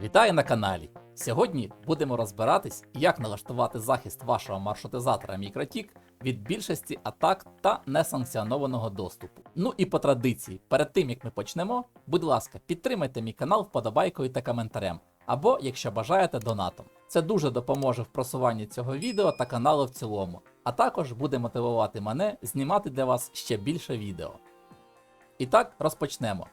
Вітаю на каналі! Сьогодні будемо розбиратись, як налаштувати захист вашого маршрутизатора MikroTik від більшості атак та несанкціонованого доступу. Ну і по традиції, перед тим як ми почнемо, будь ласка, підтримайте мій канал вподобайкою та коментарем, або, якщо бажаєте, донатом. Це дуже допоможе в просуванні цього відео та каналу в цілому, а також буде мотивувати мене знімати для вас ще більше відео. І так, розпочнемо.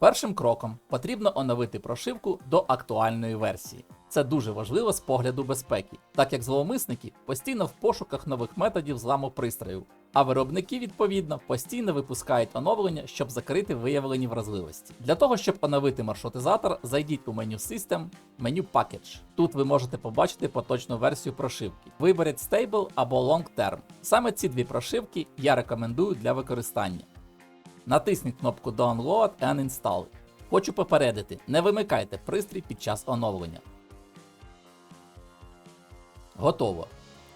Першим кроком потрібно оновити прошивку до актуальної версії. Це дуже важливо з погляду безпеки, так як зловмисники постійно в пошуках нових методів зламу пристроїв, а виробники, відповідно, постійно випускають оновлення, щоб закрити виявлені вразливості. Для того, щоб оновити маршрутизатор, зайдіть у меню System, меню Package. Тут ви можете побачити поточну версію прошивки. Виберіть Stable або Long Term. Саме ці дві прошивки я рекомендую для використання. Натисніть кнопку Download and Install. Хочу попередити, не вимикайте пристрій під час оновлення. Готово.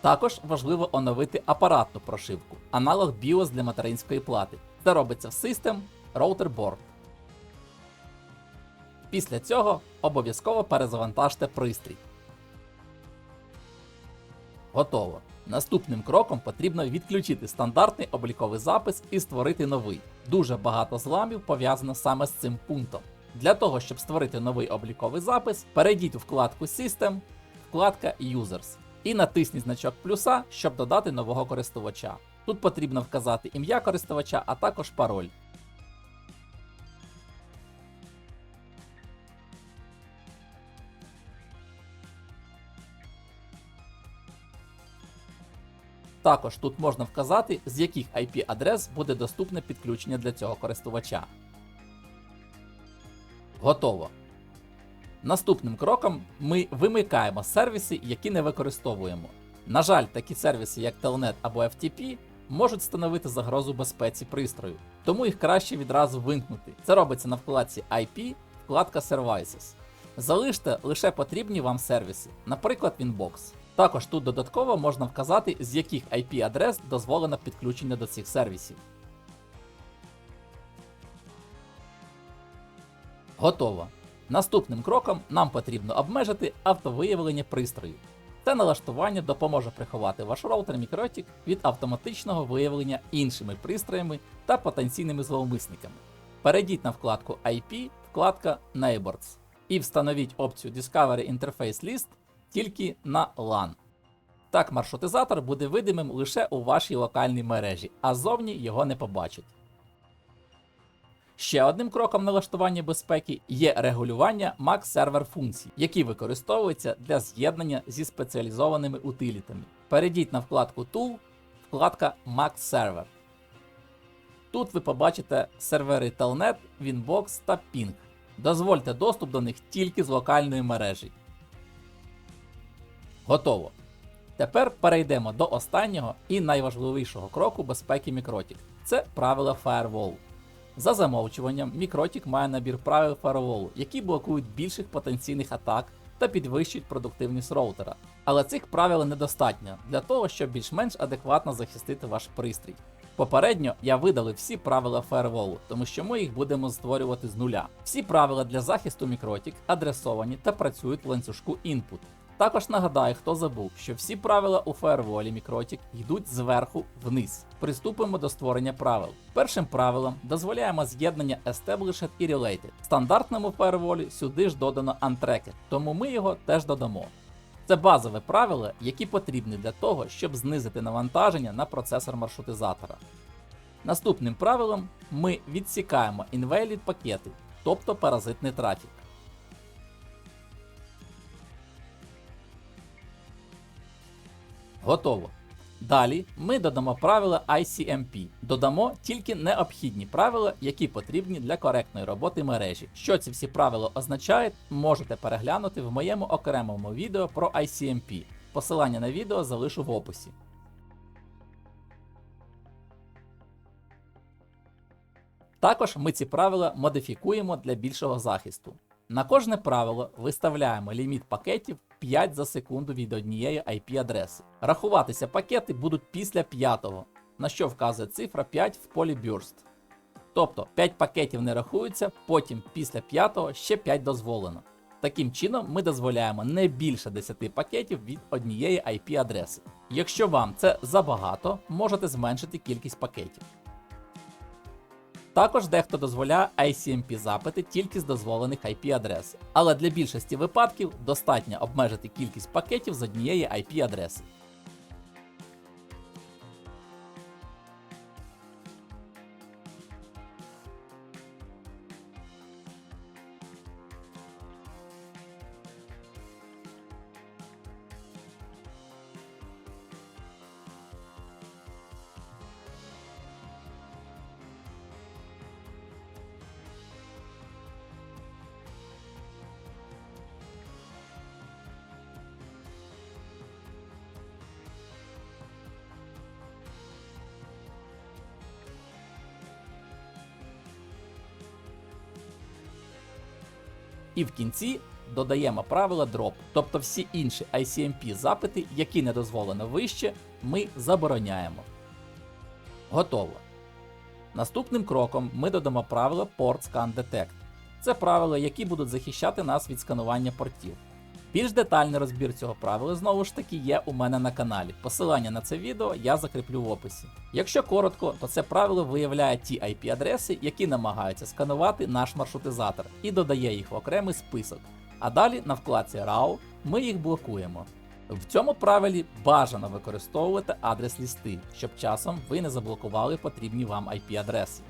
Також важливо оновити апаратну прошивку, аналог BIOS для материнської плати. Це робиться в System Router Board. Після цього обов'язково перезавантажте пристрій. Готово. Наступним кроком потрібно відключити стандартний обліковий запис і створити новий. Дуже багато зламів пов'язано саме з цим пунктом. Для того, щоб створити новий обліковий запис, перейдіть у вкладку System, вкладка Users і натисніть значок плюса, щоб додати нового користувача. Тут потрібно вказати ім'я користувача, а також пароль. Також тут можна вказати, з яких IP-адрес буде доступне підключення для цього користувача. Готово. Наступним кроком ми вимикаємо сервіси, які не використовуємо. На жаль, такі сервіси, як Telnet або FTP, можуть становити загрозу безпеці пристрою, тому їх краще відразу вимкнути. Це робиться на вкладці IP, вкладка Services. Залиште лише потрібні вам сервіси, наприклад, Winbox. Також тут додатково можна вказати, з яких IP-адрес дозволено підключення до цих сервісів. Готово. Наступним кроком нам потрібно обмежити автовиявлення пристрою. Це налаштування допоможе приховати ваш роутер MikroTik від автоматичного виявлення іншими пристроями та потенційними зловмисниками. Перейдіть на вкладку IP, вкладка Neighbors і встановіть опцію Discovery Interface List тільки на LAN. Так маршрутизатор буде видимим лише у вашій локальній мережі, а зовні його не побачать. Ще одним кроком налаштування безпеки є регулювання MAC сервер функцій, які використовуються для з'єднання зі спеціалізованими утилітами. Перейдіть на вкладку Tool, вкладка MAC Server. Тут ви побачите сервери Telnet, Winbox та Ping. Дозвольте доступ до них тільки з локальної мережі. Готово. Тепер перейдемо до останнього і найважливішого кроку безпеки MikroTik. Це правила Firewall. За замовчуванням, MikroTik має набір правил Firewall, які блокують більших потенційних атак та підвищують продуктивність роутера. Але цих правил недостатньо для того, щоб більш-менш адекватно захистити ваш пристрій. Попередньо я видалив всі правила Firewall, тому що ми їх будемо створювати з нуля. Всі правила для захисту MikroTik адресовані та працюють в ланцюжку input. Також нагадаю, хто забув, що всі правила у фаєрволі Mikrotik йдуть зверху вниз. Приступимо до створення правил. Першим правилом дозволяємо з'єднання Established і Related. В стандартному фаєрволі сюди ж додано Untracked, тому ми його теж додамо. Це базове правило, які потрібні для того, щоб знизити навантаження на процесор маршрутизатора. Наступним правилом ми відсікаємо invalid пакети, тобто паразитний трафік. Готово. Далі ми додамо правила ICMP. Додамо тільки необхідні правила, які потрібні для коректної роботи мережі. Що ці всі правила означають, можете переглянути в моєму окремому відео про ICMP. Посилання на відео залишу в описі. Також ми ці правила модифікуємо для більшого захисту. На кожне правило виставляємо ліміт пакетів 5 за секунду від однієї IP-адреси. Рахуватися пакети будуть після п'ятого, на що вказує цифра 5 в полі Burst. Тобто 5 пакетів не рахуються, потім після п'ятого ще 5 дозволено. Таким чином, ми дозволяємо не більше 10 пакетів від однієї IP-адреси. Якщо вам це забагато, можете зменшити кількість пакетів. Також дехто дозволяє ICMP запити тільки з дозволених IP-адрес, але для більшості випадків достатньо обмежити кількість пакетів з однієї IP-адреси. І в кінці додаємо правила drop, тобто всі інші ICMP запити, які не дозволено вище, ми забороняємо. Готово. Наступним кроком ми додамо правила Port Scan Detect. Це правила, які будуть захищати нас від сканування портів. Більш детальний розбір цього правила знову ж таки є у мене на каналі. Посилання на це відео я закріплю в описі. Якщо коротко, то це правило виявляє ті IP-адреси, які намагаються сканувати наш маршрутизатор, і додає їх в окремий список. А далі на вкладці RAW ми їх блокуємо. В цьому правилі бажано використовувати адрес лісти, щоб часом ви не заблокували потрібні вам IP-адреси.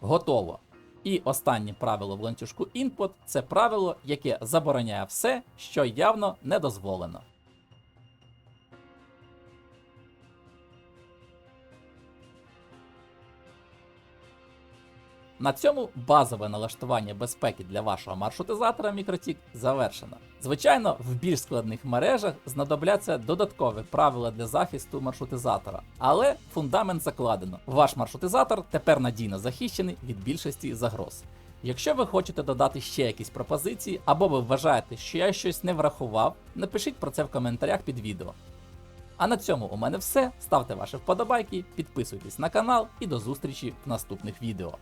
Готово. І останнє правило в ланцюжку input це правило, яке забороняє все, що явно не дозволено. На цьому базове налаштування безпеки для вашого маршрутизатора MikroTik завершено. Звичайно, в більш складних мережах знадобляться додаткові правила для захисту маршрутизатора, але фундамент закладено. Ваш маршрутизатор тепер надійно захищений від більшості загроз. Якщо ви хочете додати ще якісь пропозиції, або ви вважаєте, що я щось не врахував, напишіть про це в коментарях під відео. А на цьому у мене все. Ставте ваші вподобайки, підписуйтесь на канал і до зустрічі в наступних відео.